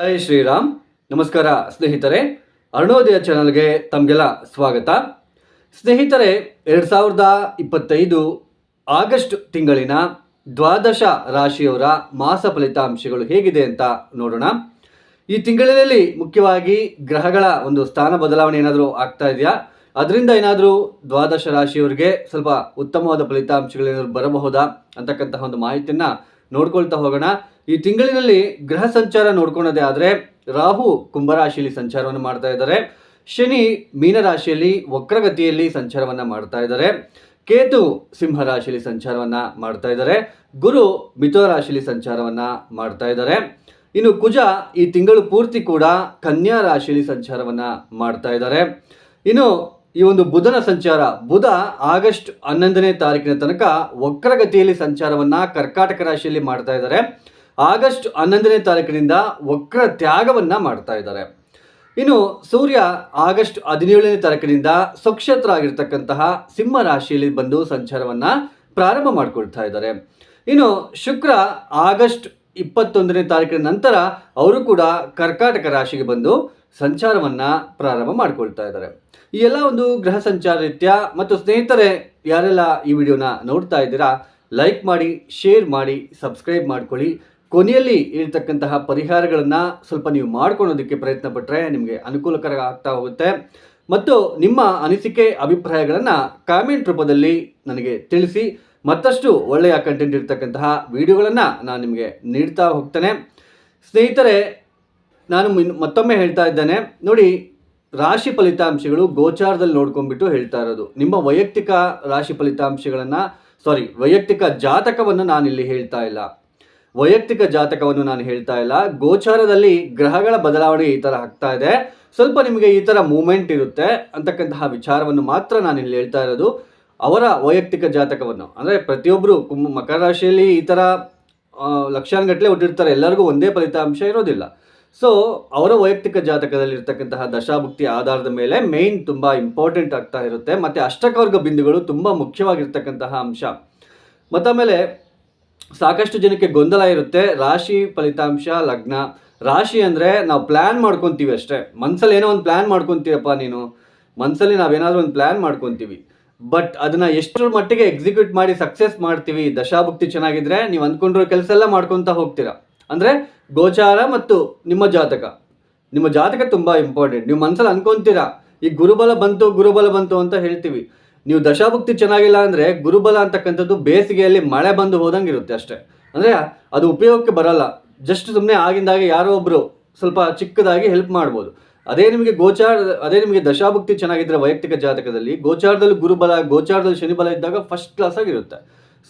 ಜೈ ಶ್ರೀರಾಮ್. ನಮಸ್ಕಾರ ಸ್ನೇಹಿತರೆ, ಅರುಣೋದಯ ಚಾನಲ್ಗೆ ತಮಗೆಲ್ಲ ಸ್ವಾಗತ. ಸ್ನೇಹಿತರೆ, ಎರಡು ಸಾವಿರದ ಇಪ್ಪತ್ತೈದು ಆಗಸ್ಟ್ ತಿಂಗಳಿನ ದ್ವಾದಶ ರಾಶಿಯವರ ಮಾಸ ಫಲಿತಾಂಶಗಳು ಹೇಗಿದೆ ಅಂತ ನೋಡೋಣ. ಈ ತಿಂಗಳಿನಲ್ಲಿ ಮುಖ್ಯವಾಗಿ ಗ್ರಹಗಳ ಒಂದು ಸ್ಥಾನ ಬದಲಾವಣೆ ಏನಾದರೂ ಆಗ್ತಾ ಇದೆಯಾ? ಅದರಿಂದ ಏನಾದರೂ ದ್ವಾದಶ ರಾಶಿಯವರಿಗೆ ಸ್ವಲ್ಪ ಉತ್ತಮವಾದ ಫಲಿತಾಂಶಗಳೇನಾದರೂ ಬರಬಹುದಾ ಅಂತಕ್ಕಂತಹ ಒಂದು ಮಾಹಿತಿಯನ್ನು ನೋಡ್ಕೊಳ್ತಾ ಹೋಗೋಣ. ಈ ತಿಂಗಳಿನಲ್ಲಿ ಗ್ರಹ ಸಂಚಾರ ನೋಡ್ಕೊಳ್ಳೋದೇ ಆದರೆ ರಾಹು ಕುಂಭರಾಶಿಯಲ್ಲಿ ಸಂಚಾರವನ್ನು ಮಾಡ್ತಾ ಇದ್ದಾರೆ. ಶನಿ ಮೀನರಾಶಿಯಲ್ಲಿ ವಕ್ರಗತಿಯಲ್ಲಿ ಸಂಚಾರವನ್ನು ಮಾಡ್ತಾ ಇದ್ದಾರೆ. ಕೇತು ಸಿಂಹರಾಶಿಯಲ್ಲಿ ಸಂಚಾರವನ್ನು ಮಾಡ್ತಾ ಇದ್ದಾರೆ. ಗುರು ಮಿಥುನ ರಾಶಿಯಲ್ಲಿ ಸಂಚಾರವನ್ನು ಮಾಡ್ತಾ ಇದ್ದಾರೆ. ಇನ್ನು ಕುಜ ಈ ತಿಂಗಳು ಪೂರ್ತಿ ಕೂಡ ಕನ್ಯಾ ರಾಶಿಯಲ್ಲಿ ಸಂಚಾರವನ್ನು ಮಾಡ್ತಾ ಇದ್ದಾರೆ. ಇನ್ನು ಈ ಒಂದು ಬುಧನ ಸಂಚಾರ, ಬುಧ ಆಗಸ್ಟ್ ಹನ್ನೊಂದನೇ ತಾರೀಕಿನ ತನಕ ವಕ್ರಗತಿಯಲ್ಲಿ ಸಂಚಾರವನ್ನು ಕರ್ಕಾಟಕ ರಾಶಿಯಲ್ಲಿ ಮಾಡ್ತಾ ಇದ್ದಾರೆ. ಆಗಸ್ಟ್ ಹನ್ನೊಂದನೇ ತಾರೀಕಿನಿಂದ ವಕ್ರ ತ್ಯಾಗವನ್ನ ಮಾಡ್ತಾ ಇದ್ದಾರೆ. ಇನ್ನು ಸೂರ್ಯ ಆಗಸ್ಟ್ ಹದಿನೇಳನೇ ತಾರೀಕಿನಿಂದ ಸ್ವಕ್ಷೇತ್ರ ಆಗಿರ್ತಕ್ಕಂತಹ ಸಿಂಹ ರಾಶಿಯಲ್ಲಿ ಬಂದು ಸಂಚಾರವನ್ನ ಪ್ರಾರಂಭ ಮಾಡಿಕೊಳ್ತಾ ಇದ್ದಾರೆ. ಇನ್ನು ಶುಕ್ರ ಆಗಸ್ಟ್ ಇಪ್ಪತ್ತೊಂದನೇ ತಾರೀಕಿನ ನಂತರ ಅವರು ಕೂಡ ಕರ್ಕಾಟಕ ರಾಶಿಗೆ ಬಂದು ಸಂಚಾರವನ್ನ ಪ್ರಾರಂಭ ಮಾಡ್ಕೊಳ್ತಾ ಇದ್ದಾರೆ. ಈ ಎಲ್ಲ ಒಂದು ಗ್ರಹ ಸಂಚಾರ ರೀತ್ಯ ಮತ್ತು ಸ್ನೇಹಿತರೆ, ಯಾರೆಲ್ಲ ಈ ವಿಡಿಯೋನ ನೋಡ್ತಾ ಇದ್ದೀರಾ, ಲೈಕ್ ಮಾಡಿ, ಶೇರ್ ಮಾಡಿ, ಸಬ್ಸ್ಕ್ರೈಬ್ ಮಾಡ್ಕೊಳ್ಳಿ. ಕೊನೆಯಲ್ಲಿ ಇರತಕ್ಕಂತಹ ಪರಿಹಾರಗಳನ್ನು ಸ್ವಲ್ಪ ನೀವು ಮಾಡ್ಕೊಳ್ಳೋದಕ್ಕೆ ಪ್ರಯತ್ನ ಪಟ್ಟರೆ ನಿಮಗೆ ಅನುಕೂಲಕರ ಆಗ್ತಾ ಹೋಗುತ್ತೆ. ಮತ್ತು ನಿಮ್ಮ ಅನಿಸಿಕೆ, ಅಭಿಪ್ರಾಯಗಳನ್ನು ಕಾಮೆಂಟ್ ರೂಪದಲ್ಲಿ ನನಗೆ ತಿಳಿಸಿ, ಮತ್ತಷ್ಟು ಒಳ್ಳೆಯ ಕಂಟೆಂಟ್ ಇರ್ತಕ್ಕಂತಹ ವಿಡಿಯೋಗಳನ್ನು ನಾನು ನಿಮಗೆ ನೀಡ್ತಾ ಹೋಗ್ತೇನೆ. ಸ್ನೇಹಿತರೆ, ನಾನು ಮತ್ತೊಮ್ಮೆ ಹೇಳ್ತಾ ಇದ್ದೇನೆ. ನೋಡಿ, ರಾಶಿ ಫಲಿತಾಂಶಗಳು ಗೋಚಾರದಲ್ಲಿ ನೋಡ್ಕೊಂಡ್ಬಿಟ್ಟು ಹೇಳ್ತಾ ಇರೋದು. ನಿಮ್ಮ ವೈಯಕ್ತಿಕ ರಾಶಿ ಫಲಿತಾಂಶಗಳನ್ನು ಸಾರಿ ವೈಯಕ್ತಿಕ ಜಾತಕವನ್ನು ನಾನಿಲ್ಲಿ ಹೇಳ್ತಾ ಇಲ್ಲ. ವೈಯಕ್ತಿಕ ಜಾತಕವನ್ನು ನಾನು ಹೇಳ್ತಾ ಇಲ್ಲ. ಗೋಚಾರದಲ್ಲಿ ಗ್ರಹಗಳ ಬದಲಾವಣೆ ಈ ಥರ ಆಗ್ತಾ ಇದೆ. ಸ್ವಲ್ಪ ನಿಮಗೆ ಈ ಥರ ಮೂಮೆಂಟ್ ಇರುತ್ತೆ ಅಂತಕ್ಕಂತಹ ವಿಚಾರವನ್ನು ಮಾತ್ರ ನಾನು ಇಲ್ಲಿ ಹೇಳ್ತಾ ಇರೋದು. ಅವರ ವೈಯಕ್ತಿಕ ಜಾತಕವನ್ನು, ಅಂದರೆ ಪ್ರತಿಯೊಬ್ಬರು ಕುಂಭ, ಮಕರ ರಾಶಿಯಲ್ಲಿ ಈ ಥರ ಲಕ್ಷಾನುಗಟ್ಟಲೆ ಒಟ್ಟಿರ್ತಾರೆ ಎಲ್ಲರಿಗೂ ಒಂದೇ ಫಲಿತಾಂಶ ಇರೋದಿಲ್ಲ. ಸೊ ಅವರ ವೈಯಕ್ತಿಕ ಜಾತಕದಲ್ಲಿ ಇರ್ತಕ್ಕಂತಹ ದಶಾಭುಕ್ತಿ ಆಧಾರದ ಮೇಲೆ ಮೇನ್ ತುಂಬ ಇಂಪಾರ್ಟೆಂಟ್ ಆಗ್ತಾ ಇರುತ್ತೆ. ಮತ್ತು ಅಷ್ಟಕವರ್ಗ ಬಿಂದುಗಳು ತುಂಬ ಮುಖ್ಯವಾಗಿರ್ತಕ್ಕಂತಹ ಅಂಶ. ಮತ್ತಾಮೇಲೆ ಸಾಕಷ್ಟು ಜನಕ್ಕೆ ಗೊಂದಲ ಇರುತ್ತೆ. ರಾಶಿ ಫಲಿತಾಂಶ, ಲಗ್ನ. ರಾಶಿ ಅಂದರೆ ನಾವು ಪ್ಲ್ಯಾನ್ ಮಾಡ್ಕೊತೀವಿ ಅಷ್ಟೇ. ಮನಸ್ಸಲ್ಲಿ ಏನೋ ಒಂದು ಪ್ಲ್ಯಾನ್ ಮಾಡ್ಕೊತೀಯಪ್ಪ ನೀನು. ಮನಸ್ಸಲ್ಲಿ ನಾವೇನಾದರೂ ಒಂದು ಪ್ಲ್ಯಾನ್ ಮಾಡ್ಕೊತೀವಿ. ಬಟ್ ಅದನ್ನ ಎಷ್ಟರ ಮಟ್ಟಿಗೆ ಎಕ್ಸಿಕ್ಯೂಟ್ ಮಾಡಿ ಸಕ್ಸಸ್ ಮಾಡ್ತೀವಿ, ದಶಾಭುಕ್ತಿ ಚೆನ್ನಾಗಿದ್ರೆ ನೀವು ಅಂದ್ಕೊಂಡಿರೋ ಕೆಲಸ ಎಲ್ಲ ಮಾಡ್ಕೊತಾ ಹೋಗ್ತೀರಾ. ಅಂದರೆ ಗೋಚಾರ ಮತ್ತು ನಿಮ್ಮ ಜಾತಕ. ನಿಮ್ಮ ಜಾತಕ ತುಂಬ ಇಂಪಾರ್ಟೆಂಟ್ ನೀವು ಮನಸ್ಸಲ್ಲಿ ಅನ್ಕೊಂತೀರಾ, ಈ ಗುರುಬಲ ಬಂತು ಗುರುಬಲ ಬಂತು ಅಂತ ಹೇಳ್ತೀವಿ. ನೀವು ದಶಾಭುಕ್ತಿ ಚೆನ್ನಾಗಿಲ್ಲ ಅಂದರೆ ಗುರುಬಲ ಅಂತಕ್ಕಂಥದ್ದು ಬೇಸಿಗೆಯಲ್ಲಿ ಮಳೆ ಬಂದು ಹೋದಂಗೆ ಇರುತ್ತೆ ಅಷ್ಟೇ. ಅಂದರೆ ಅದು ಉಪಯೋಗಕ್ಕೆ ಬರಲ್ಲ. ಜಸ್ಟ್ ಸುಮ್ಮನೆ ಆಗಿಂದಾಗೆ ಯಾರೋ ಒಬ್ಬರು ಸ್ವಲ್ಪ ಚಿಕ್ಕದಾಗಿ ಹೆಲ್ಪ್ ಮಾಡ್ಬೋದು. ಅದೇ ನಿಮಗೆ ಗೋಚಾರ, ಅದೇ ನಿಮಗೆ ದಶಾಭುಕ್ತಿ ಚೆನ್ನಾಗಿದ್ರೆ ವೈಯಕ್ತಿಕ ಜಾತಕದಲ್ಲಿ ಗೋಚಾರದಲ್ಲಿ ಗುರುಬಲ, ಗೋಚಾರದಲ್ಲಿ ಶನಿಬಲ ಇದ್ದಾಗ ಫಸ್ಟ್ ಕ್ಲಾಸ್ ಆಗಿರುತ್ತೆ.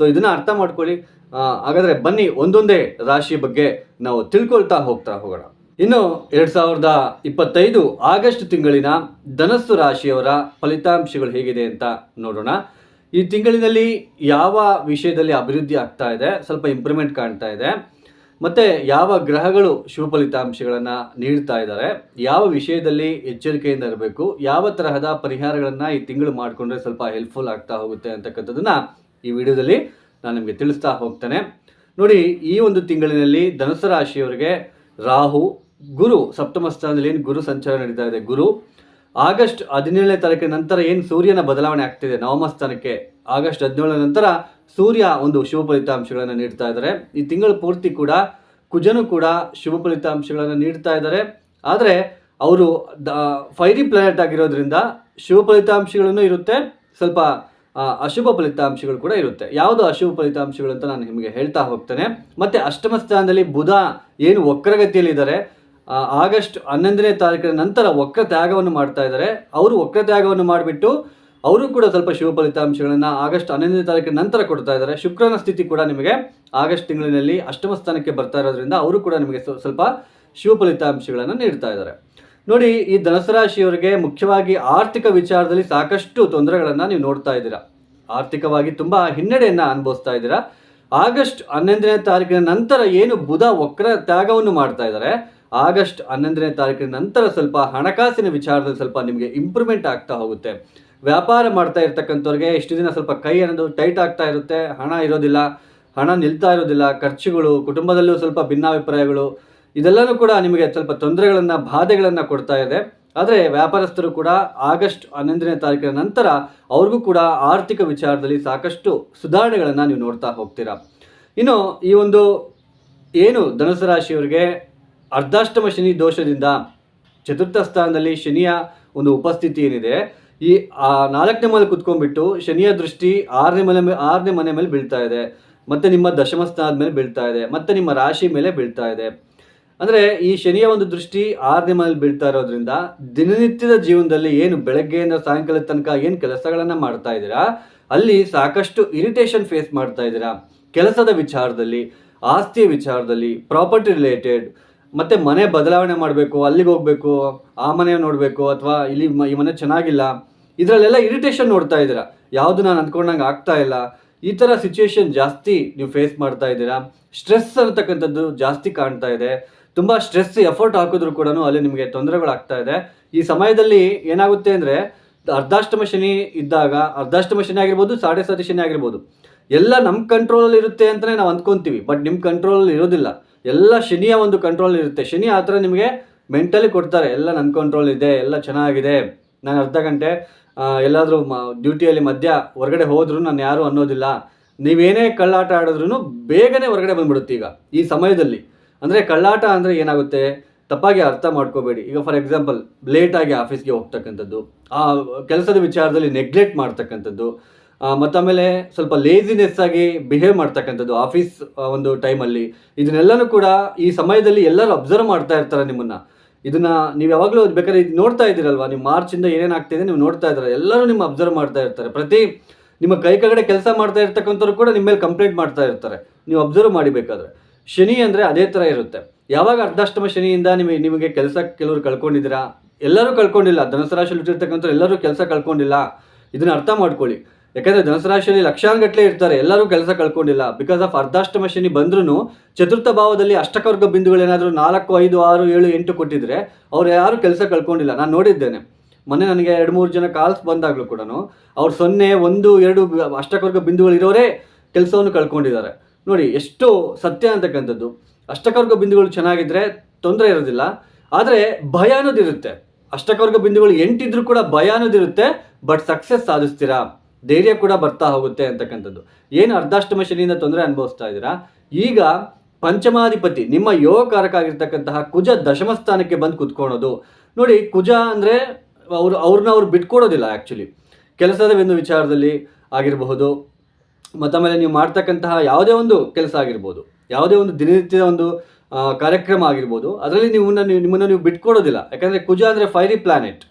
ಸೊ ಇದನ್ನ ಅರ್ಥ ಮಾಡ್ಕೊಳ್ಳಿ. ಹಾಗಾದರೆ ಹಾಗಾದ್ರೆ ಬನ್ನಿ ಒಂದೊಂದೇ ರಾಶಿ ಬಗ್ಗೆ ನಾವು ತಿಳ್ಕೊಳ್ತಾ ಹೋಗ್ತಾ ಹೋಗೋಣ. ಇನ್ನು ಎರಡ್ ಸಾವಿರದ ಇಪ್ಪತ್ತೈದು ಆಗಸ್ಟ್ ತಿಂಗಳಿನ ಧನಸ್ಸು ರಾಶಿಯವರ ಫಲಿತಾಂಶಗಳು ಹೇಗಿದೆ ಅಂತ ನೋಡೋಣ. ಈ ತಿಂಗಳಿನಲ್ಲಿ ಯಾವ ವಿಷಯದಲ್ಲಿ ಅಭಿವೃದ್ಧಿ ಆಗ್ತಾ ಇದೆ? ಸ್ವಲ್ಪ ಇಂಪ್ರೂವ್ಮೆಂಟ್ ಕಾಣ್ತಾ ಇದೆ. ಮತ್ತೆ ಯಾವ ಗ್ರಹಗಳು ಶುಭ ಫಲಿತಾಂಶಗಳನ್ನು ನೀಡ್ತಾ ಇದ್ದಾರೆ? ಯಾವ ವಿಷಯದಲ್ಲಿ ಎಚ್ಚರಿಕೆಯಿಂದ ಇರಬೇಕು? ಯಾವ ತರಹದ ಪರಿಹಾರಗಳನ್ನು ಈ ತಿಂಗಳು ಮಾಡಿಕೊಂಡ್ರೆ ಸ್ವಲ್ಪ ಹೆಲ್ಪ್ಫುಲ್ ಆಗ್ತಾ ಹೋಗುತ್ತೆ ಅಂತಕ್ಕಂಥದ್ದನ್ನು ಈ ವಿಡಿಯೋದಲ್ಲಿ ನಾನು ನಿಮಗೆ ತಿಳಿಸ್ತಾ ಹೋಗ್ತೇನೆ. ನೋಡಿ, ಈ ಒಂದು ತಿಂಗಳಿನಲ್ಲಿ ಧನಸು ರಾಶಿಯವರಿಗೆ ರಾಹು ಗುರು, ಸಪ್ತಮ ಸ್ಥಾನದಲ್ಲಿ ಏನು ಗುರು ಸಂಚಾರ ನಡೀತಾ ಇದೆ? ಗುರು, ಆಗಸ್ಟ್ ಹದಿನೇಳನೇ ತಾರೀಕಿನ ನಂತರ ಏನು ಸೂರ್ಯನ ಬದಲಾವಣೆ ಆಗ್ತಿದೆ ನವಮ ಸ್ಥಾನಕ್ಕೆ? ಆಗಸ್ಟ್ ಹದಿನೇಳರ ನಂತರ ಸೂರ್ಯ ಒಂದು ಶುಭ ಫಲಿತಾಂಶಗಳನ್ನು ನೀಡ್ತಾ ಇದ್ದಾರೆ ಈ ತಿಂಗಳ ಪೂರ್ತಿ ಕೂಡ ಕುಜನು ಕೂಡ ಶುಭ ಫಲಿತಾಂಶಗಳನ್ನು ನೀಡ್ತಾ ಇದ್ದಾರೆ ಆದರೆ ಅವರು ದ ಫೈರಿ ಪ್ಲಾನೆಟ್ ಆಗಿರೋದ್ರಿಂದ ಶುಭ ಫಲಿತಾಂಶಗಳನ್ನು ಇರುತ್ತೆ, ಸ್ವಲ್ಪ ಅಶುಭ ಫಲಿತಾಂಶಗಳು ಕೂಡ ಇರುತ್ತೆ. ಯಾವುದು ಅಶುಭ ಫಲಿತಾಂಶಗಳು ಅಂತ ನಾನು ನಿಮಗೆ ಹೇಳ್ತಾ ಹೋಗ್ತೇನೆ. ಮತ್ತೆ ಅಷ್ಟಮ ಸ್ಥಾನದಲ್ಲಿ ಬುಧ ಏನು ವಕ್ರಗತಿಯಲ್ಲಿದ್ದಾರೆ. ಆಗಸ್ಟ್ ಹನ್ನೊಂದನೇ ತಾರೀಕಿನ ನಂತರ ವಕ್ರ ತ್ಯಾಗವನ್ನು ಮಾಡ್ತಾ ಇದ್ದಾರೆ. ಅವರು ವಕ್ರ ತ್ಯಾಗವನ್ನು ಮಾಡಿಬಿಟ್ಟು ಅವರು ಕೂಡ ಸ್ವಲ್ಪ ಶುಭ ಫಲಿತಾಂಶಗಳನ್ನು ಆಗಸ್ಟ್ ಹನ್ನೊಂದನೇ ತಾರೀಕಿನ ನಂತರ ಕೊಡ್ತಾ ಇದ್ದಾರೆ. ಶುಕ್ರನ ಸ್ಥಿತಿ ಕೂಡ ನಿಮಗೆ ಆಗಸ್ಟ್ ತಿಂಗಳಿನಲ್ಲಿ ಅಷ್ಟಮ ಸ್ಥಾನಕ್ಕೆ ಬರ್ತಾ ಇರೋದ್ರಿಂದ ಅವರು ಕೂಡ ನಿಮಗೆ ಸ್ವ- ಸ್ವಲ್ಪ ಶುಭ ಫಲಿತಾಂಶಗಳನ್ನು ನೀಡ್ತಾ ಇದ್ದಾರೆ. ನೋಡಿ, ಈ ಧನಸು ರಾಶಿಯವರಿಗೆ ಮುಖ್ಯವಾಗಿ ಆರ್ಥಿಕ ವಿಚಾರದಲ್ಲಿ ಸಾಕಷ್ಟು ತೊಂದರೆಗಳನ್ನು ನೀವು ನೋಡ್ತಾ ಇದ್ದೀರಾ. ಆರ್ಥಿಕವಾಗಿ ತುಂಬ ಹಿನ್ನಡೆಯನ್ನು ಅನುಭವಿಸ್ತಾ ಇದ್ದೀರಾ. ಆಗಸ್ಟ್ ಹನ್ನೊಂದನೇ ತಾರೀಕಿನ ನಂತರ ಏನು ಬುಧ ವಕ್ರ ತ್ಯಾಗವನ್ನು ಮಾಡ್ತಾ ಇದ್ದಾರೆ. ಆಗಸ್ಟ್ ಹನ್ನೊಂದನೇ ತಾರೀಕಿನ ನಂತರ ಸ್ವಲ್ಪ ಹಣಕಾಸಿನ ವಿಚಾರದಲ್ಲಿ ಸ್ವಲ್ಪ ನಿಮಗೆ ಇಂಪ್ರೂವ್ಮೆಂಟ್ ಆಗ್ತಾ ಹೋಗುತ್ತೆ. ವ್ಯಾಪಾರ ಮಾಡ್ತಾ ಇರ್ತಕ್ಕಂಥವ್ರಿಗೆ ಇಷ್ಟು ದಿನ ಸ್ವಲ್ಪ ಕೈ ಅನ್ನೋದು ಟೈಟ್ ಆಗ್ತಾ ಇರುತ್ತೆ. ಹಣ ಇರೋದಿಲ್ಲ, ಹಣ ನಿಲ್ತಾ ಇರೋದಿಲ್ಲ, ಖರ್ಚುಗಳು, ಕುಟುಂಬದಲ್ಲೂ ಸ್ವಲ್ಪ ಭಿನ್ನಾಭಿಪ್ರಾಯಗಳು, ಇದೆಲ್ಲನೂ ಕೂಡ ನಿಮಗೆ ಸ್ವಲ್ಪ ತೊಂದರೆಗಳನ್ನು, ಬಾಧೆಗಳನ್ನು ಕೊಡ್ತಾ ಇದೆ. ಆದರೆ ವ್ಯಾಪಾರಸ್ಥರು ಕೂಡ ಆಗಸ್ಟ್ ಹನ್ನೊಂದನೇ ತಾರೀಕಿನ ನಂತರ ಅವ್ರಿಗೂ ಕೂಡ ಆರ್ಥಿಕ ವಿಚಾರದಲ್ಲಿ ಸಾಕಷ್ಟು ಸುಧಾರಣೆಗಳನ್ನು ನೀವು ನೋಡ್ತಾ ಹೋಗ್ತೀರಾ. ಇನ್ನು ಈ ಒಂದು ಏನು ಧನುಸು ರಾಶಿಯವರಿಗೆ ಅರ್ಧಾಷ್ಟಮ ಶನಿ ದೋಷದಿಂದ ಚತುರ್ಥ ಸ್ಥಾನದಲ್ಲಿ ಶನಿಯ ಒಂದು ಉಪಸ್ಥಿತಿ ಏನಿದೆ, ಈ ನಾಲ್ಕನೇ ಮನೆ ಕುತ್ಕೊಂಡ್ಬಿಟ್ಟು ಶನಿಯ ದೃಷ್ಟಿ ಆರನೇ ಮನೆ ಮೇಲೆ ಆರನೇ ಮನೆ ಮೇಲೆ ಬೀಳ್ತಾ ಇದೆ. ಮತ್ತೆ ನಿಮ್ಮ ದಶಮ ಸ್ಥಾನದ ಮೇಲೆ ಬೀಳ್ತಾ ಇದೆ. ಮತ್ತೆ ನಿಮ್ಮ ರಾಶಿ ಮೇಲೆ ಬೀಳ್ತಾ ಇದೆ. ಅಂದರೆ ಈ ಶನಿಯ ಒಂದು ದೃಷ್ಟಿ ಆರನೇ ಮನೇಲಿ ಬೀಳ್ತಾ ಇರೋದ್ರಿಂದ ದಿನನಿತ್ಯದ ಜೀವನದಲ್ಲಿ ಏನು ಬೆಳಗ್ಗೆಯಿಂದ ಸಾಯಂಕಾಲದ ತನಕ ಏನು ಕೆಲಸಗಳನ್ನು ಮಾಡ್ತಾ ಇದ್ದೀರಾ, ಅಲ್ಲಿ ಸಾಕಷ್ಟು ಇರಿಟೇಷನ್ ಫೇಸ್ ಮಾಡ್ತಾ ಇದ್ದೀರಾ, ಕೆಲಸದ ವಿಚಾರದಲ್ಲಿ, ಆಸ್ತಿಯ ವಿಚಾರದಲ್ಲಿ, ಪ್ರಾಪರ್ಟಿ ರಿಲೇಟೆಡ್ ಮತ್ತೆ ಮನೆ ಬದಲಾವಣೆ ಮಾಡಬೇಕು, ಅಲ್ಲಿಗೆ ಹೋಗಬೇಕು, ಆ ಮನೆ ನೋಡಬೇಕು ಅಥವಾ ಇಲ್ಲಿ ಈ ಮನೆ ಚೆನ್ನಾಗಿಲ್ಲ, ಇದರಲ್ಲೆಲ್ಲ ಇರಿಟೇಷನ್ ನೋಡ್ತಾ ಇದ್ದೀರಾ? ಯಾವುದು ನಾನು ಅಂದ್ಕೊಂಡಂಗೆ ಆಗ್ತಾ ಇಲ್ಲ. ಈ ಥರ ಸಿಚುವೇಶನ್ ಜಾಸ್ತಿ ನೀವು ಫೇಸ್ ಮಾಡ್ತಾ ಇದ್ದೀರಾ? ಸ್ಟ್ರೆಸ್ ಅಂತಕ್ಕಂಥದ್ದು ಜಾಸ್ತಿ ಕಾಣ್ತಾ ಇದೆ. ತುಂಬ ಸ್ಟ್ರೆಸ್ ಎಫರ್ಟ್ ಹಾಕಿದ್ರು ಕೂಡ ಅಲ್ಲಿ ನಿಮಗೆ ತೊಂದರೆಗಳಾಗ್ತಾ ಇದೆ. ಈ ಸಮಯದಲ್ಲಿ ಏನಾಗುತ್ತೆ ಅಂದರೆ, ಅರ್ಧಾಷ್ಟಮ ಶನಿ ಇದ್ದಾಗ, ಅರ್ಧಾಷ್ಟಮ ಶನಿ ಆಗಿರ್ಬೋದು, ಸಾಡೆ ಸಾತಿ ಶನಿ ಆಗಿರ್ಬೋದು, ಎಲ್ಲ ನಮ್ಮ ಕಂಟ್ರೋಲಲ್ಲಿ ಇರುತ್ತೆ ಅಂತಲೇ ನಾವು ಅಂದ್ಕೊತೀವಿ ಬಟ್ ನಿಮ್ಮ ಕಂಟ್ರೋಲಲ್ಲಿ ಇರೋದಿಲ್ಲ ಎಲ್ಲ ಶನಿಯ ಒಂದು ಕಂಟ್ರೋಲ್ ಇರುತ್ತೆ. ಶನಿ ಆ ಥರ ನಿಮಗೆ ಮೆಂಟಲಿ ಕೊಡ್ತಾರೆ. ಎಲ್ಲ ನನ್ನ ಕಂಟ್ರೋಲ್ ಇದೆ, ಎಲ್ಲ ಚೆನ್ನಾಗಿದೆ. ನಾನು ಅರ್ಧ ಗಂಟೆ ಎಲ್ಲಾದರೂ ಮ ಡ್ಯೂಟಿಯಲ್ಲಿ ಮಧ್ಯ ಹೊರಗಡೆ ಹೋದ್ರೂ ನಾನು ಯಾರು ಅನ್ನೋದಿಲ್ಲ. ನೀವೇನೇ ಕಳ್ಳಾಟ ಆಡಿದ್ರೂ ಬೇಗನೆ ಹೊರಗಡೆ ಬಂದ್ಬಿಡುತ್ತೆ ಈಗ, ಈ ಸಮಯದಲ್ಲಿ. ಅಂದರೆ ಕಳ್ಳಾಟ ಅಂದರೆ ಏನಾಗುತ್ತೆ? ತಪ್ಪಾಗಿ ಅರ್ಥ ಮಾಡ್ಕೋಬೇಡಿ. ಈಗ ಫಾರ್ ಎಕ್ಸಾಂಪಲ್ ಲೇಟಾಗಿ ಆಫೀಸ್ಗೆ ಹೋಗ್ತಕ್ಕಂಥದ್ದು, ಆ, ಕೆಲಸದ ವಿಚಾರದಲ್ಲಿ ನೆಗ್ಲೆಕ್ಟ್ ಮಾಡ್ತಕ್ಕಂಥದ್ದು ಮತ್ತು ಆಮೇಲೆ ಸ್ವಲ್ಪ ಲೇಸಿನೆಸ್ ಆಗಿ ಬಿಹೇವ್ ಮಾಡ್ತಕ್ಕಂಥದ್ದು ಆಫೀಸ್ ಒಂದು ಟೈಮಲ್ಲಿ ಇದನ್ನೆಲ್ಲನೂ ಕೂಡ ಈ ಸಮಯದಲ್ಲಿ ಎಲ್ಲರೂ ಅಬ್ಸರ್ವ್ ಮಾಡ್ತಾ ಇರ್ತಾರೆ ನಿಮ್ಮನ್ನ. ಇದನ್ನ ನೀವು ಯಾವಾಗಲೂ ಬೇಕಾದ್ರೆ ಇದು ನೋಡ್ತಾ ಇದ್ದೀರಲ್ವಾ? ನೀವು ಮಾರ್ಚಿಂದ ಏನೇನು ಆಗ್ತಿದೆ ನೀವು ನೋಡ್ತಾ ಇದ್ದೀರ. ಎಲ್ಲರೂ ನಿಮ್ಮ ಅಬ್ಸರ್ವ್ ಮಾಡ್ತಾ ಇರ್ತಾರೆ. ಪ್ರತಿ ನಿಮ್ಮ ಕೈ ಕೆಳಗಡೆ ಕೆಲಸ ಮಾಡ್ತಾ ಇರ್ತಕ್ಕಂಥವ್ರು ಕೂಡ ನಿಮ್ಮ ಮೇಲೆ ಕಂಪ್ಲೇಂಟ್ ಮಾಡ್ತಾ ಇರ್ತಾರೆ. ನೀವು ಅಬ್ಸರ್ವ್ ಮಾಡಿಬೇಕಾದ್ರೆ ಶನಿ ಅಂದರೆ ಅದೇ ಥರ ಇರುತ್ತೆ. ಯಾವಾಗ ಅರ್ಧಾಷ್ಟಮ ಶನಿಯಿಂದ ನಿಮಗೆ ನಿಮಗೆ ಕೆಲಸ ಕೆಲವರು ಕಳ್ಕೊಂಡಿದ್ದೀರಾ? ಎಲ್ಲರೂ ಕಳ್ಕೊಂಡಿಲ್ಲ. ಧನಸರಾಶಿ ಇಟ್ಟಿರ್ತಕ್ಕಂಥವ್ರು ಇಟ್ಟಿರ್ತಕ್ಕಂಥ ಎಲ್ಲರೂ ಕೆಲಸ ಕಳ್ಕೊಂಡಿಲ್ಲ. ಇದನ್ನ ಅರ್ಥ ಮಾಡ್ಕೊಳ್ಳಿ. ಯಾಕಂದ್ರೆ ಧನುಸು ರಾಶಿಯಲ್ಲಿ ಲಕ್ಷಾನುಗಟ್ಟಲೆ ಇರ್ತಾರೆ, ಎಲ್ಲರೂ ಕೆಲಸ ಕಳ್ಕೊಂಡಿಲ್ಲ. ಬಿಕಾಸ್ ಆಫ್ ಅರ್ಧಾಷ್ಟಮ ಶನಿ ಬಂದ್ರೂ ಚತುರ್ಥ ಭಾವದಲ್ಲಿ ಅಷ್ಟಕವರ್ಗ ಬಿಂದುಗಳು ಏನಾದರೂ ನಾಲ್ಕು, ಐದು, ಆರು, ಏಳು, ಎಂಟು ಕೊಟ್ಟಿದ್ರೆ ಅವ್ರು ಯಾರು ಕೆಲಸ ಕಳ್ಕೊಂಡಿಲ್ಲ. ನಾನು ನೋಡಿದ್ದೇನೆ. ಮೊನ್ನೆ ನನಗೆ ಎರಡು, ಮೂರು ಜನ ಕಾಲ್ಸ್ ಬಂದಾಗಲೂ ಕೂಡ ಅವ್ರು ಸೊನ್ನೆ, ಒಂದು, ಎರಡು ಅಷ್ಟಕವರ್ಗ ಬಿಂದುಗಳು ಇರೋರೇ ಕೆಲಸವನ್ನು ಕಳ್ಕೊಂಡಿದ್ದಾರೆ. ನೋಡಿ, ಎಷ್ಟು ಸತ್ಯ ಅಂತಕ್ಕಂಥದ್ದು. ಅಷ್ಟಕವರ್ಗ ಬಿಂದುಗಳು ಚೆನ್ನಾಗಿದ್ರೆ ತೊಂದರೆ ಇರೋದಿಲ್ಲ, ಆದರೆ ಭಯ ಅನ್ನೋದಿರುತ್ತೆ. ಅಷ್ಟಕವರ್ಗ ಬಿಂದುಗಳು ಎಂಟಿದ್ರು ಕೂಡ ಭಯ ಅನ್ನೋದಿರುತ್ತೆ ಬಟ್ ಸಕ್ಸಸ್ ಸಾಧಿಸ್ತೀರಾ? ಧೈರ್ಯ ಕೂಡ ಬರ್ತಾ ಹೋಗುತ್ತೆ ಅಂತಕ್ಕಂಥದ್ದು. ಏನು ಅರ್ಧಾಷ್ಟಮ ಶನಿಯಿಂದ ತೊಂದರೆ ಅನುಭವಿಸ್ತಾ ಇದ್ದೀರಾ? ಈಗ ಪಂಚಮಾಧಿಪತಿ, ನಿಮ್ಮ ಯೋಗಕಾರಕ ಆಗಿರ್ತಕ್ಕಂತಹ ಕುಜ ದಶಮ ಸ್ಥಾನಕ್ಕೆ ಬಂದು ಕುತ್ಕೊಳೋದು. ನೋಡಿ, ಕುಜ ಅಂದರೆ ಅವರು ಅವ್ರನ್ನ ಅವ್ರು ಬಿಟ್ಕೊಡೋದಿಲ್ಲ ಆ್ಯಕ್ಚುಲಿ ಕೆಲಸದ ಒಂದು ವಿಚಾರದಲ್ಲಿ ಆಗಿರಬಹುದು. ಮತ್ತು ಆಮೇಲೆ ನೀವು ಮಾಡ್ತಕ್ಕಂತಹ ಯಾವುದೇ ಒಂದು ಕೆಲಸ ಆಗಿರ್ಬೋದು. ಯಾವುದೇ ಒಂದು ದಿನನಿತ್ಯದ ಒಂದು ಕಾರ್ಯಕ್ರಮ ಆಗಿರ್ಬೋದು. ಅದರಲ್ಲಿ ನೀವು ನೀವು ನಿಮ್ಮನ್ನು ನೀವು ಬಿಟ್ಕೊಡೋದಿಲ್ಲ. ಯಾಕಂದರೆ ಕುಜ ಅಂದರೆ ಫೈರಿ ಪ್ಲಾನೆಟ್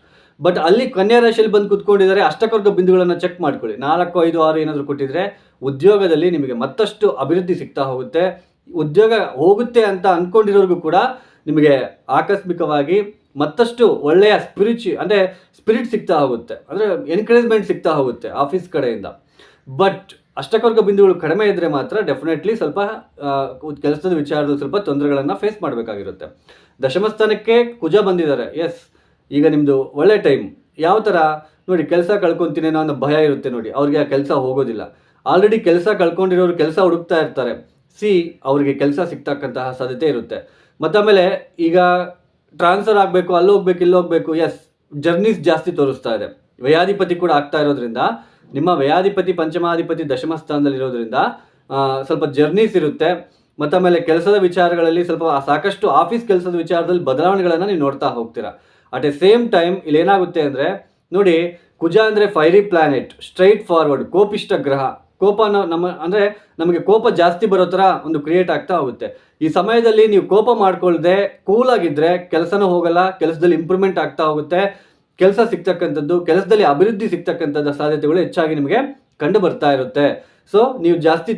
ಬಟ್ ಅಲ್ಲಿ ಕನ್ಯಾ ರಾಶಿಯಲ್ಲಿ ಬಂದು ಕುತ್ಕೊಂಡಿದ್ದಾರೆ, ಅಷ್ಟಕರ್ಗ ಬಿಂದುಗಳನ್ನು ಚೆಕ್ ಮಾಡ್ಕೊಳ್ಳಿ. ನಾಲ್ಕು, ಐದು, ಆರು ಏನಾದರೂ ಕೊಟ್ಟಿದ್ರೆ ಉದ್ಯೋಗದಲ್ಲಿ ನಿಮಗೆ ಮತ್ತಷ್ಟು ಅಭಿವೃದ್ಧಿ ಸಿಗ್ತಾ ಹೋಗುತ್ತೆ. ಉದ್ಯೋಗ ಹೋಗುತ್ತೆ ಅಂತ ಅಂದ್ಕೊಂಡಿರೋರಿಗೂ ಕೂಡ ನಿಮಗೆ ಆಕಸ್ಮಿಕವಾಗಿ ಮತ್ತಷ್ಟು ಒಳ್ಳೆಯ ಸ್ಪಿರಿಚು ಅಂದರೆ ಸ್ಪಿರಿಟ್ ಸಿಗ್ತಾ ಹೋಗುತ್ತೆ. ಅಂದರೆ ಎನ್ಕರೇಜ್ಮೆಂಟ್ ಸಿಗ್ತಾ ಹೋಗುತ್ತೆ ಆಫೀಸ್ ಕಡೆಯಿಂದ. ಬಟ್ ಅಷ್ಟಕರ್ಗ ಬಿಂದುಗಳು ಕಡಿಮೆ ಇದ್ದರೆ ಮಾತ್ರ ಡೆಫಿನೆಟ್ಲಿ ಸ್ವಲ್ಪ ಕೆಲಸದ ವಿಚಾರದಲ್ಲಿ ಸ್ವಲ್ಪ ತೊಂದರೆಗಳನ್ನು ಫೇಸ್ ಮಾಡಬೇಕಾಗಿರುತ್ತೆ. ದಶಮಸ್ಥಾನಕ್ಕೆ ಕುಜ ಬಂದಿದ್ದಾರೆ. ಎಸ್ ಈಗ ನಿಮ್ಮದು ಒಳ್ಳೆ ಟೈಮ್ ಯಾವ ಥರ ನೋಡಿ, ಕೆಲಸ ಕಳ್ಕೊತೀನೇನೋ ಅನ್ನೋ ಭಯ ಇರುತ್ತೆ ನೋಡಿ. ಅವ್ರಿಗೆ ಆ ಕೆಲಸ ಹೋಗೋದಿಲ್ಲ. ಆಲ್ರೆಡಿ ಕೆಲಸ ಕಳ್ಕೊಂಡಿರೋರು ಕೆಲಸ ಹುಡುಕ್ತಾ ಇರ್ತಾರೆ. ಸಿ ಅವರಿಗೆ ಕೆಲಸ ಸಿಗ್ತಕ್ಕಂತಹ ಸಾಧ್ಯತೆ ಇರುತ್ತೆ. ಮತ್ತಾಮೇಲೆ ಈಗ ಟ್ರಾನ್ಸ್ಫರ್ ಆಗಬೇಕು, ಅಲ್ಲಿ ಹೋಗ್ಬೇಕು, ಇಲ್ಲಿ ಹೋಗ್ಬೇಕು ಎಸ್ ಜರ್ನೀಸ್ ಜಾಸ್ತಿ ತೋರಿಸ್ತಾ ಇದೆ. ವ್ಯಯಾಧಿಪತಿ ಕೂಡ ಆಗ್ತಾ ಇರೋದ್ರಿಂದ, ನಿಮ್ಮ ವ್ಯಯಾಧಿಪತಿ ಪಂಚಮಾಧಿಪತಿ ದಶಮ ಸ್ಥಾನದಲ್ಲಿರೋದ್ರಿಂದ ಇರೋದ್ರಿಂದ ಸ್ವಲ್ಪ ಜರ್ನೀಸ್ ಇರುತ್ತೆ. ಮತ್ತು ಆಮೇಲೆ ಕೆಲಸದ ವಿಚಾರಗಳಲ್ಲಿ ಸ್ವಲ್ಪ ಸಾಕಷ್ಟು ಆಫೀಸ್ ಕೆಲಸದ ವಿಚಾರದಲ್ಲಿ ಬದಲಾವಣೆಗಳನ್ನು ನೀವು ನೋಡ್ತಾ ಹೋಗ್ತೀರಾ. ಅಟ್ ಎ ಸೇಮ್ ಟೈಮ್ ಇಲ್ಲಿ ಏನಾಗುತ್ತೆ ಅಂದರೆ, ನೋಡಿ, ಕುಜ ಅಂದರೆ ಫೈರಿ ಪ್ಲಾನೆಟ್ ಸ್ಟ್ರೈಟ್ ಫಾರ್ವರ್ಡ್ ಕೋಪಿಷ್ಟ ಗ್ರಹ. ಕೋಪನ ನಮ್ಮ, ಅಂದರೆ ನಮಗೆ ಕೋಪ ಜಾಸ್ತಿ ಬರೋ ಥರ ಒಂದು ಕ್ರಿಯೇಟ್ ಆಗ್ತಾ ಹೋಗುತ್ತೆ. ಈ ಸಮಯದಲ್ಲಿ ನೀವು ಕೋಪ ಮಾಡ್ಕೊಳ್ಳದೆ ಕೂಲಾಗಿದ್ದರೆ ಕೆಲಸನೂ ಹೋಗಲ್ಲ, ಕೆಲಸದಲ್ಲಿ ಇಂಪ್ರೂವ್ಮೆಂಟ್ ಆಗ್ತಾ ಹೋಗುತ್ತೆ. ಕೆಲಸ ಸಿಗ್ತಕ್ಕಂಥದ್ದು, ಕೆಲಸದಲ್ಲಿ ಅಭಿವೃದ್ಧಿ ಸಿಗ್ತಕ್ಕಂಥದ್ದು ಸಾಧ್ಯತೆಗಳು ಹೆಚ್ಚಾಗಿ ನಿಮಗೆ ಕಂಡು ಬರ್ತಾ ಇರುತ್ತೆ. ಸೊ ನೀವು ಜಾಸ್ತಿ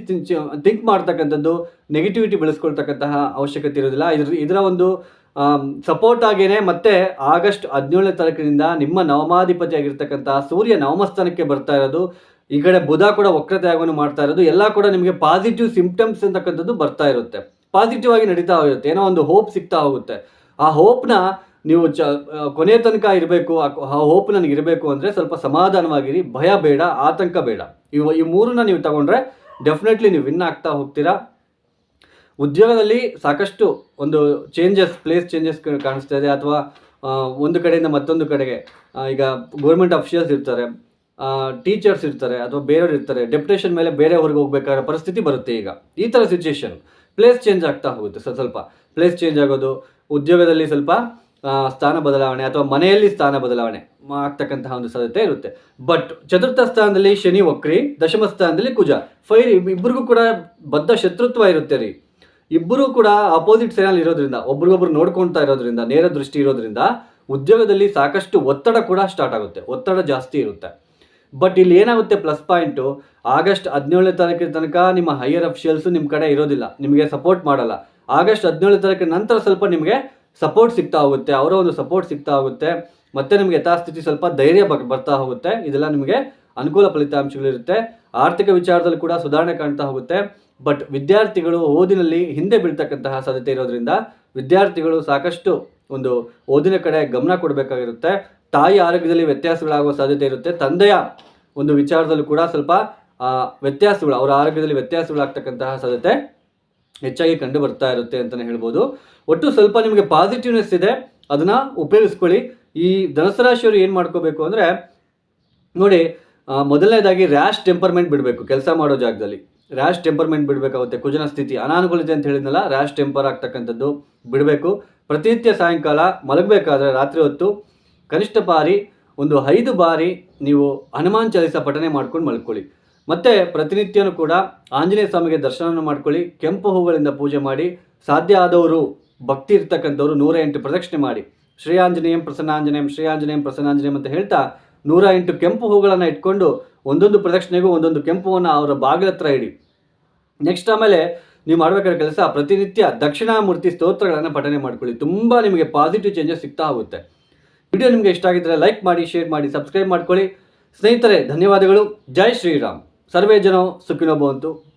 ಥಿಂಕ್ ಮಾಡ್ತಕ್ಕಂಥದ್ದು ನೆಗೆಟಿವಿಟಿ ಬೆಳೆಸ್ಕೊಳ್ತಕ್ಕಂತಹ ಅವಶ್ಯಕತೆ ಇರೋದಿಲ್ಲ. ಇದ್ರ, ಇದರ ಒಂದು ಸಪೋರ್ಟ್ ಆಗೇನೆ ಮತ್ತೆ ಆಗಸ್ಟ್ ಹದಿನೇಳನೇ ತಾರೀಕಿನಿಂದ ನಿಮ್ಮ ನವಮಾಧಿಪತಿ ಆಗಿರ್ತಕ್ಕಂತಹ ಸೂರ್ಯ ನವಮಸ್ಥಾನಕ್ಕೆ ಬರ್ತಾ ಇರೋದು. ಈ ಕಡೆ ಬುಧ ಕೂಡ ವಕ್ರತೆ ಆಗೋನು ಮಾಡ್ತಾ ಇರೋದು. ಎಲ್ಲ ಕೂಡ ನಿಮಗೆ ಪಾಸಿಟಿವ್ ಸಿಂಪ್ಟಮ್ಸ್ ಅಂತಕ್ಕಂಥದ್ದು ಬರ್ತಾ ಇರುತ್ತೆ. ಪಾಸಿಟಿವ್ ಆಗಿ ನಡೀತಾ ಹೋಗುತ್ತೆ. ಏನೋ ಒಂದು ಹೋಪ್ ಸಿಗ್ತಾ ಹೋಗುತ್ತೆ. ಆ ಹೋಪ್ನ ನೀವು ಚ ಕೊನೆ ತನಕ ಇರಬೇಕು. ಆ ಹೋಪ್ ನನಗೆ ಇರಬೇಕು ಅಂದರೆ ಸ್ವಲ್ಪ ಸಮಾಧಾನವಾಗಿರಿ. ಭಯ ಬೇಡ, ಆತಂಕ ಬೇಡ. ಇವು, ಈ ಮೂರನ್ನ ನೀವು ತಗೊಂಡ್ರೆ ಡೆಫಿನೆಟ್ಲಿ ನೀವು ವಿನ್ ಆಗ್ತಾ ಹೋಗ್ತೀರಾ. ಉದ್ಯೋಗದಲ್ಲಿ ಸಾಕಷ್ಟು ಒಂದು ಚೇಂಜಸ್ ಪ್ಲೇಸ್ ಚೇಂಜಸ್ ಕಾಣಿಸ್ತಾ ಇದೆ ಅಥವಾ ಒಂದು ಕಡೆಯಿಂದ ಮತ್ತೊಂದು ಕಡೆಗೆ ಈಗ ಗೌರ್ಮೆಂಟ್ ಅಫಿಷಿಯಲ್ಸ್ ಇರ್ತಾರೆ ಟೀಚರ್ಸ್ ಇರ್ತಾರೆ ಅಥವಾ ಬೇರೆಯವ್ರು ಇರ್ತಾರೆ ಡೆಪ್ಯುಟೇಷನ್ ಮೇಲೆ ಬೇರೆ ಊರಿಗೆ ಹೋಗ್ಬೇಕಾದ ಪರಿಸ್ಥಿತಿ ಬರುತ್ತೆ ಈಗ. ಈ ಥರ ಸಿಚುಯೇಷನ್ ಪ್ಲೇಸ್ ಚೇಂಜ್ ಆಗ್ತಾ ಹೋಗುತ್ತೆ ಸ್ವಲ್ಪ. ಪ್ಲೇಸ್ ಚೇಂಜ್ ಆಗೋದು, ಉದ್ಯೋಗದಲ್ಲಿ ಸ್ವಲ್ಪ ಸ್ಥಾನ ಬದಲಾವಣೆ ಅಥವಾ ಮನೆಯಲ್ಲಿ ಸ್ಥಾನ ಬದಲಾವಣೆ ಆಗ್ತಕ್ಕಂತಹ ಒಂದು ಸಾಧ್ಯತೆ ಇರುತ್ತೆ. ಬಟ್ ಚತುರ್ಥ ಸ್ಥಾನದಲ್ಲಿ ಶನಿ, ವಕ್ರಿ, ದಶಮ ಸ್ಥಾನದಲ್ಲಿ ಕುಜ. ಫೈರ್ ಇಬ್ಬರಿಗೂ ಕೂಡ ಬದ್ಧ ಶತ್ರುತ್ವ ಇರುತ್ತೆ ರೀ. ಇಬ್ಬರೂ ಕೂಡ ಅಪೋಸಿಟ್ ಸೈನಲ್ಲಿ ಇರೋದ್ರಿಂದ, ಒಬ್ರಿಗೊಬ್ರು ನೋಡ್ಕೊಳ್ತಾ ಇರೋದ್ರಿಂದ, ನೇರ ದೃಷ್ಟಿ ಇರೋದ್ರಿಂದ ಉದ್ಯೋಗದಲ್ಲಿ ಸಾಕಷ್ಟು ಒತ್ತಡ ಕೂಡ ಸ್ಟಾರ್ಟ್ ಆಗುತ್ತೆ. ಒತ್ತಡ ಜಾಸ್ತಿ ಇರುತ್ತೆ. ಬಟ್ ಇಲ್ಲಿ ಏನಾಗುತ್ತೆ ಪ್ಲಸ್ ಪಾಯಿಂಟು ಆಗಸ್ಟ್ ಹದಿನೇಳನೇ ತಾರೀಕಿನ ತನಕ ನಿಮ್ಮ ಹೈಯರ್ ಅಫಿಷಿಯಲ್ಸು ನಿಮ್ಮ ಕಡೆ ಇರೋದಿಲ್ಲ. ನಿಮಗೆ ಸಪೋರ್ಟ್ ಮಾಡಲ್ಲ. ಆಗಸ್ಟ್ ಹದಿನೇಳನೇ ತಾರೀಕಿನ ನಂತರ ಸ್ವಲ್ಪ ನಿಮಗೆ ಸಪೋರ್ಟ್ ಸಿಗ್ತಾ ಹೋಗುತ್ತೆ. ಅವರ ಒಂದು ಸಪೋರ್ಟ್ ಸಿಗ್ತಾ ಹೋಗುತ್ತೆ. ಮತ್ತೆ ನಿಮಗೆ ಯಥಾಸ್ಥಿತಿ ಸ್ವಲ್ಪ ಧೈರ್ಯ ಬರ್ತಾ ಹೋಗುತ್ತೆ. ಇದೆಲ್ಲ ನಿಮಗೆ ಅನುಕೂಲ ಫಲಿತಾಂಶಗಳಿರುತ್ತೆ. ಆರ್ಥಿಕ ವಿಚಾರದಲ್ಲಿ ಕೂಡ ಸುಧಾರಣೆ ಕಾಣ್ತಾ ಹೋಗುತ್ತೆ. ಬಟ್ ವಿದ್ಯಾರ್ಥಿಗಳು ಓದಿನಲ್ಲಿ ಹಿಂದೆ ಬೀಳ್ತಕ್ಕಂತಹ ಸಾಧ್ಯತೆ ಇರೋದ್ರಿಂದ ವಿದ್ಯಾರ್ಥಿಗಳು ಸಾಕಷ್ಟು ಒಂದು ಓದಿನ ಕಡೆ ಗಮನ ಕೊಡಬೇಕಾಗಿರುತ್ತೆ. ತಾಯಿ ಆರೋಗ್ಯದಲ್ಲಿ ವ್ಯತ್ಯಾಸಗಳಾಗುವ ಸಾಧ್ಯತೆ ಇರುತ್ತೆ. ತಂದೆಯ ಒಂದು ವಿಚಾರದಲ್ಲೂ ಕೂಡ ಸ್ವಲ್ಪ ವ್ಯತ್ಯಾಸಗಳು, ಅವರ ಆರೋಗ್ಯದಲ್ಲಿ ವ್ಯತ್ಯಾಸಗಳಾಗ್ತಕ್ಕಂತಹ ಸಾಧ್ಯತೆ ಹೆಚ್ಚಾಗಿ ಕಂಡು ಬರ್ತಾ ಇರುತ್ತೆ ಅಂತಲೇ ಹೇಳ್ಬೋದು. ಒಟ್ಟು ಸ್ವಲ್ಪ ನಿಮಗೆ ಪಾಸಿಟಿವ್ನೆಸ್ ಇದೆ, ಅದನ್ನು ಉಪಯೋಗಿಸ್ಕೊಳ್ಳಿ. ಈ ಧನುಸು ರಾಶಿಯವರು ಏನು ಮಾಡ್ಕೋಬೇಕು ಅಂದರೆ, ನೋಡಿ ಮೊದಲನೇದಾಗಿ ರ್ಯಾಶ್ ಟೆಂಪರ್ಮೆಂಟ್ ಬಿಡಬೇಕು, ಕೆಲಸ ಮಾಡೋ ಜಾಗದಲ್ಲಿ. ರ್ಯಾಶ್ ಟೆಂಪರ್ಮೆಂಟ್ ಬಿಡಬೇಕಾಗುತ್ತೆ, ಕುಜನ ಸ್ಥಿತಿ. ಅನಾನುಕೂಲತೆ ಅಂತ ಹೇಳಿದ್ನಲ್ಲ ರ್ಯಾಶ್ ಟೆಂಪರ್ ಆಗ್ತಕ್ಕಂಥದ್ದು ಬಿಡಬೇಕು. ಪ್ರತಿನಿತ್ಯ ಸಾಯಂಕಾಲ ಮಲಗಬೇಕಾದ್ರೆ ರಾತ್ರಿ ಹೊತ್ತು ಕನಿಷ್ಠ ಬಾರಿ ಒಂದು ಐದು ಬಾರಿ ನೀವು ಹನುಮಾನ್ ಚಾಲಿಸ ಪಠನೆ ಮಾಡ್ಕೊಂಡು ಮಲ್ಕೊಳ್ಳಿ. ಮತ್ತು ಪ್ರತಿನಿತ್ಯನೂ ಕೂಡ ಆಂಜನೇಯ ಸ್ವಾಮಿಗೆ ದರ್ಶನವನ್ನು ಮಾಡ್ಕೊಳ್ಳಿ, ಕೆಂಪು ಹೂಗಳಿಂದ ಪೂಜೆ ಮಾಡಿ, ಸಾಧ್ಯ ಆದವರು, ಭಕ್ತಿ ಇರ್ತಕ್ಕಂಥವ್ರು ನೂರ ಎಂಟು ಪ್ರದಕ್ಷಿಣೆ ಮಾಡಿ. ಶ್ರೀ ಆಂಜನೇಯಂ ಪ್ರಸನ್ನಾಂಜನೇಯಂ ಶ್ರೀ ಆಂಜನೇಯಂ ಪ್ರಸನ್ನಾಂಜನೇಯಂ ಅಂತ ಹೇಳ್ತಾ ನೂರ ಎಂಟು ಕೆಂಪು ಹೂಗಳನ್ನು ಇಟ್ಕೊಂಡು ಒಂದೊಂದು ಪ್ರದಕ್ಷಿಣೆಗೂ ಒಂದೊಂದು ಕೆಂಪುವನ್ನು ಅವರ ಬಾಗಿಲ ಹತ್ರ ಇಡಿ. ನೆಕ್ಸ್ಟ್ ಆಮೇಲೆ ನೀವು ಮಾಡಬೇಕಾದ ಕೆಲಸ ಪ್ರತಿನಿತ್ಯ ದಕ್ಷಿಣಾಮೂರ್ತಿ ಸ್ತೋತ್ರಗಳನ್ನು ಪಠನೆ ಮಾಡ್ಕೊಳ್ಳಿ. ತುಂಬ ನಿಮಗೆ ಪಾಸಿಟಿವ್ ಚೇಂಜಸ್ ಸಿಗ್ತಾ ಹೋಗುತ್ತೆ. ವಿಡಿಯೋ ನಿಮಗೆ ಇಷ್ಟ ಆಗಿದ್ದರೆ ಲೈಕ್ ಮಾಡಿ ಶೇರ್ ಮಾಡಿ ಸಬ್ಸ್ಕ್ರೈಬ್ ಮಾಡ್ಕೊಳ್ಳಿ. ಸ್ನೇಹಿತರೆ, ಧನ್ಯವಾದಗಳು. ಜೈ ಶ್ರೀರಾಮ್. ಸರ್ವೇ ಜನೋ ಸುಖಿನೋ ಭವಂತು.